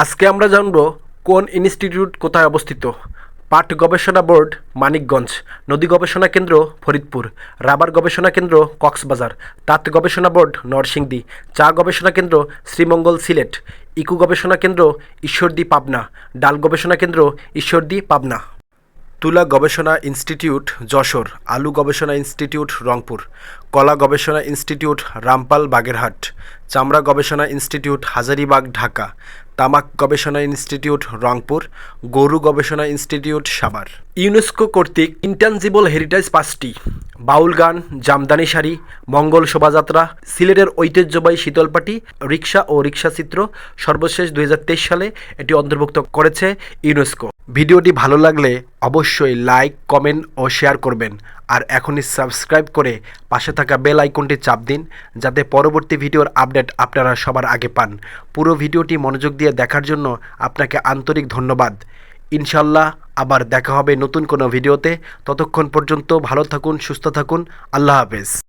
আজকে আমরা জানব কোন ইনস্টিটিউট কোথায় অবস্থিত। পাট গবেষণা বোর্ড, মানিকগঞ্জ। নদী গবেষণা কেন্দ্র, ফরিদপুর। রাবার গবেষণা কেন্দ্র, কক্সবাজার। তাঁত গবেষণা বোর্ড, নরসিংদী। চা গবেষণা কেন্দ্র, শ্রীমঙ্গল সিলেট। ইকু গবেষণা কেন্দ্র, ঈশ্বরদী, পাবনা। ডাল গবেষণা কেন্দ্র, ঈশ্বরদী, পাবনা। তুলা গবেষণা ইনস্টিটিউট, যশোর। আলু গবেষণা ইনস্টিটিউট, রংপুর। কলা গবেষণা ইনস্টিটিউট, রামপাল, বাগেরহাট। চামড়া গবেষণা ইনস্টিটিউট, হাজারিবাগ, ঢাকা। তামাক গবেষণা ইনস্টিটিউট রংপুর, গরু গবেষণা ইনস্টিটিউট সাভার। ইউনেস্কো কর্তৃক ইন্টানজিবল হেরিটেজ পাঁচটি বাউল গান জামদানি শাড়ি, মঙ্গল শোভাযাত্রা, সিলেটের ঐতিহ্যবাহী শীতলপাটি রিক্সা ও রিক্সা চিত্র সর্বশেষ দু হাজার তেইশ সালে এটি অন্তর্ভুক্ত করেছে ইউনেস্কো। ভিডিওটি ভালো লাগলে অবশ্যই লাইক, কমেন্ট ও শেয়ার করবেন। আর এখনই সাবস্ক্রাইব করে পাশে থাকা বেল আইকনটি চাপ দিন, যাতে পরবর্তী ভিডিওর আপডেট আপনারা সবার আগে পান। পুরো ভিডিওটি মনোযোগ দিয়ে দেখার জন্য আপনাকে আন্তরিক ধন্যবাদ। ইনশাল্লাহ আবার দেখা হবে নতুন কোনো ভিডিওতে। ততক্ষণ পর্যন্ত ভালো থাকুন, সুস্থ থাকুন। আল্লাহ হাফেজ।